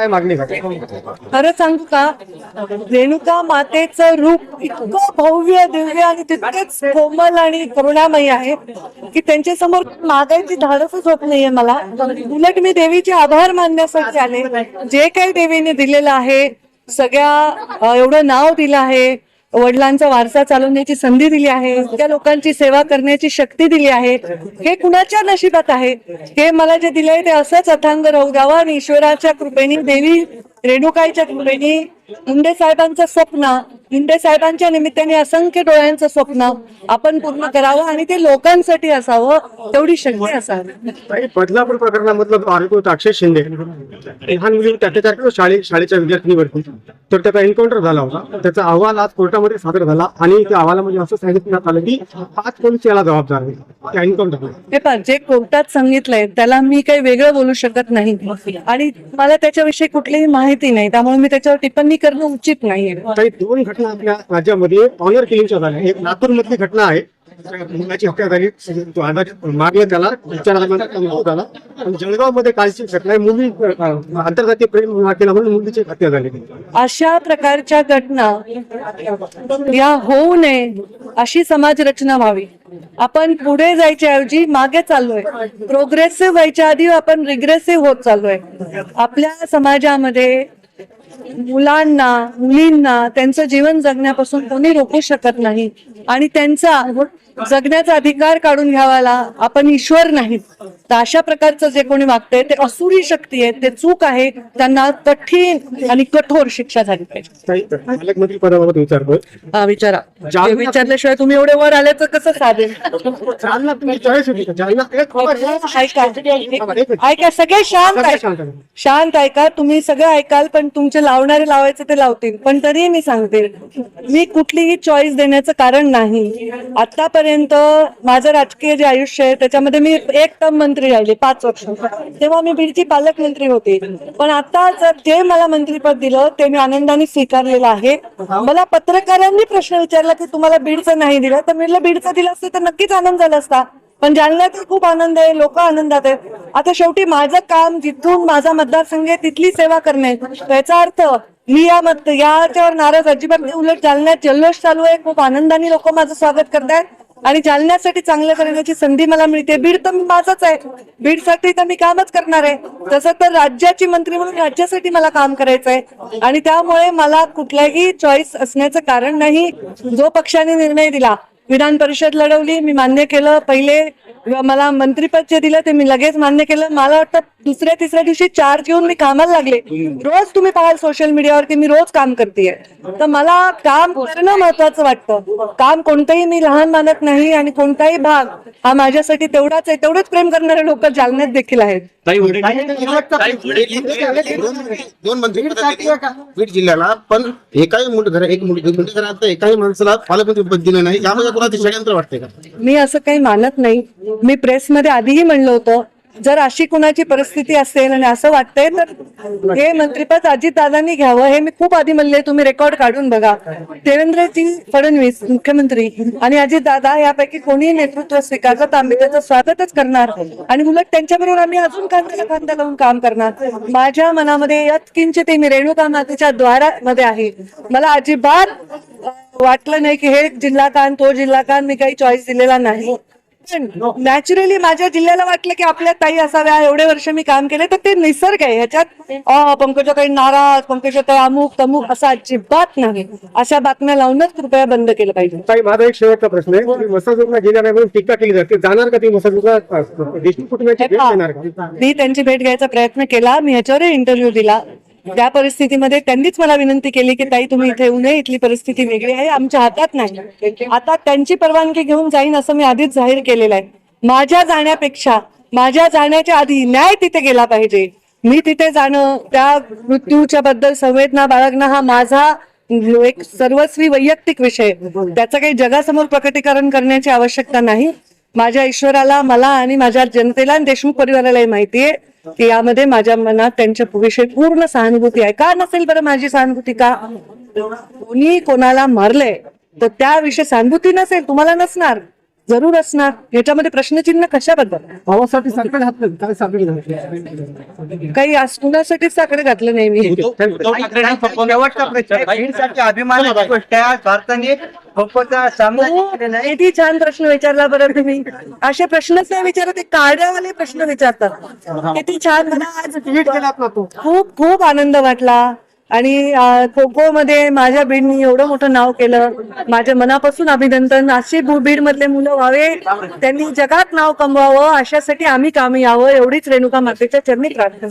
काय मागणी खरं सांगू का? रेणुका मातेचं रूप इतकं भव्य दिव्य आणि तितकेच कोमल आणि करुणामयी आहे की त्यांच्यासमोर मागायची धाडसच होत नाहीये मला. उलट मी देवीचे आभार मानण्यासाठी आले. जे काही देवीने दिलेलं आहे सगळ्या एवढं नाव दिलं आहे वडिलांचा वारसा चालवण्याची संधी दिली आहे त्या लोकांची सेवा करण्याची शक्ती दिली आहे. हे कुणाच्या नशिबात आहे? हे मला जे दिलंय ते असंच अथांग राहू द्यावा आणि ईश्वराच्या कृपेने देवी रेणुकाईच्या कृपेने मुंडे साहेबांचं स्वप्न मुंडे साहेबांच्या निमित्ताने असंख्य डोळ्यांचं स्वप्न आपण पूर्ण करावं आणि ते लोकांसाठी असावं तेवढी शक्ती असावी. बदलापूर प्रकरणामधला जो आरोपी होता अक्षय शिंदे. लहान मुलीवर अत्याचार केला शाळे शाळेच्या विद्यार्थिनीवरती. तर त्याचा एन्काउंटर झाला होता. त्याचा अहवाल आज कोर्टामध्ये सादर झाला आणि त्या अहवालामध्ये असं सांगितण्यात आलं की पाच पोलीस याला जबाबदार आहे त्या एन्काउंटर हे पहा जे कोर्टात सांगितलंय त्याला मी काही वेगळं बोलू शकत नाही. आणि मला त्याच्याविषयी कुठलीही माहिती नाही त्यामुळे मी त्याच्यावर टिप्पणी करणं उचित नाहीये. काही दोन घटना आपल्या राज्यामध्ये ऑनर केलीच्या झाल्या. एक लातूर मधली घटना आहे. मुलाची हत्या झाली. मारलं आधारित त्याला विचारानंतर जळगावमध्ये कालची घटना मुली आंतरजातीय प्रेम केला म्हणून मुलीची हत्या झाली. अशा प्रकारच्या घटना या होऊ नये अशी समाज रचना व्हावी. आपण पुढे जायच्या ऐवजी मागे चाललोय. प्रोग्रेसिव्ह व्हायच्या आधी आपण रिग्रेसिव्ह होत चाललोय. आपल्या समाजामध्ये मुलांना मुलींना त्यांचं जीवन जगण्यापासून कोणी रोखू शकत नाही. आणि त्यांचा जगण्याचा अधिकार काढून घ्यावाला आपण ईश्वर नाहीत तर अशा प्रकारचं जे कोणी वागतंय ते असुरी शक्ती आहे ते चूक आहे त्यांना कठीण आणि कठोर शिक्षा झाली पाहिजे. हा, विचारा. विचारल्याशिवाय तुम्ही एवढे वर आल्याचं कसं साधेल? जालना एक ऐका. ऐका सगळे शांत सगळे ऐका. शांत आहे. शांत ऐका तुम्ही सगळं ऐकाल पण तुमचे लावणारे लावायचे ते लावतील. पण तरीही मी सांगते मी कुठलीही चॉईस देण्याचं कारण नाही. आतापर्यंत माझं राजकीय जे आयुष्य आहे त्याच्यामध्ये मी एक टर्म मंत्री राहिले पाच वर्ष. तेव्हा मी बीडची पालकमंत्री होते. पण आता जर जे मला मंत्रीपद दिलं ते मी आनंदाने स्वीकारलेलं आहे. मला पत्रकारांनी प्रश्न विचारला की तुम्हाला बीडचं नाही दिलं तर मी म्हटलं बीडचं दिलं असतं तर नक्कीच आनंद झाला असता. पण जालन्यात खूप आनंद आहे लोक आनंदात आहेत. आता शेवटी माझं काम जिथून माझा मतदारसंघ आहे तिथली सेवा करणे. याचा अर्थ मी या मत याच्यावर नाराज अजिबात उलट जालन्यात जल्लोष चालू आहे. खूप आनंदाने लोक माझं स्वागत करतायत. आणि जालन्यासाठी चांगलं करण्याची संधी मला मिळते. बीड तर माझंच आहे. बीडसाठी तर मी कामच करणार आहे. तसं तर राज्याची मंत्री म्हणून राज्यासाठी मला काम करायचं आहे आणि त्यामुळे मला कुठल्याही चॉईस असण्याचं कारण नाही. जो पक्षाने निर्णय दिला विधान परिषद लढवली मी मान्य केलं. पहिले मला मंत्रीपद जे दिलं ते मी लगेच मान्य केलं. मला वाटतं दुसऱ्या तिसऱ्या दिवशी चार्ज घेऊन मी कामाला लागले. रोज तुम्ही पाहाल सोशल मीडियावर की मी रोज काम करतेय. तर मला काम करणं महत्वाचं वाटतं. काम कोणतंही मी लहान मानत नाही आणि कोणताही भाग हा माझ्यासाठी तेवढाच आहे तेवढंच प्रेम करणारे लोक जालन्यात देखील आहेत. दोन मंत्री बीड जिल्ह्याला पण एकाही मुंडे घर एक मुंडे घरात एकाही माणसाला पालकमंत्री पद दिलं नाही. यामध्ये कोणाचं षडयंत्र वाटतंय का? मी असं काही मानत नाही. मी प्रेसमध्ये आधीही म्हणलं होतं जर अशी कुणाची परिस्थिती असेल आणि असं वाटतंय तर हे मंत्रीपद अजितदादांनी घ्यावं. हे मी खूप आधी म्हणले तुम्ही रेकॉर्ड काढून बघा. देवेंद्रजी फडणवीस मुख्यमंत्री आणि अजितदादा यापैकी कोणीही नेतृत्व स्वीकारलं तर आम्ही त्याचं स्वागतच करणार. आणि उलट त्यांच्याबरोबर आम्ही अजून कांदा खांदा लावून काम करणार. माझ्या मनामध्ये यत्किंचित मी रेणुका मातेच्या द्वारामध्ये आहे. मला अजिबात वाटलं नाही की हे जिल्हा कान तो जिल्हा कान मी काही चॉईस दिलेला नाही. पण नॅचरली माझ्या जिल्ह्याला वाटलं की आपल्या ताई असाव्या एवढे वर्ष मी काम केले तर ते निसर्ग आहे. ह्याच्यात अ, पंकजाताई नाराज पंकजाताई अमुक तमुक असं अजिबात नाही. अशा बातम्या लावूनच कृपया बंद केलं पाहिजे. ताई माझा एक शेवटचा प्रश्न आहे. तुम्ही मसाजूरला गेल्या नाही म्हणून टीका केली जाते. जाणार का ती मसाजूरला? देशमुख कुटुंबाची भेट देणार का? मी त्यांची भेट घ्यायचा प्रयत्न केला. मी ह्याच्यावर इंटरव्ह्यू दिला. त्या परिस्थितीमध्ये त्यांनीच मला विनंती केली की ताई तुम्ही इथे येऊ नये इथली परिस्थिती वेगळी आहे आमच्या हातात नाही. आता त्यांची परवानगी घेऊन जाईन असं मी आधीच जाहीर केलेलं आहे. माझ्या जाण्यापेक्षा माझ्या जाण्याच्या आधी न्याय तिथे गेला पाहिजे. मी तिथे जाणं त्या मृत्यूच्या बद्दल संवेदना बाळगणं हा माझा एक सर्वस्वी वैयक्तिक विषय. त्याचं काही जगासमोर प्रकटीकरण करण्याची आवश्यकता नाही. माझ्या ईश्वराला मला आणि माझ्या जनतेला आणि देशमुख परिवारालाही माहितीये की यामध्ये माझ्या मनात त्यांच्या विषयी पूर्ण सहानुभूती आहे. का नसेल बरं माझी सहानुभूती? का? कोणी कोणाला मारलंय तर त्याविषयी सहानुभूती नसेल तुम्हाला नसणार. जरूर असणार. याच्यामध्ये प्रश्नचिन्ह कशाबद्दल? भावासाठी साखर घातलं. काय साखर घातलं? काही आज कुणासाठीच साकडे घातलं नाही मी? शेवटचा प्रश्न बीडसाठी अभिमानाची गोष्ट आहे. आज भारताने खोखोचा सामना केलेला आहे. किती छान प्रश्न विचारला बरं तुम्ही. असे प्रश्नच नाही विचारत ते काड्यावाले प्रश्न विचारतात. किती छान. मला आज खूप खूप आनंद वाटला. आणि खो खो मध्ये माझ्या बीडनी एवढं मोठं नाव केलं. माझ्या मनापासून अभिनंदन. असे बीड मधले मुलं व्हावे. त्यांनी जगात नाव कमवावं. अशासाठी आम्ही कामी यावं. एवढीच रेणुका मातेच्या चरणी प्रार्थना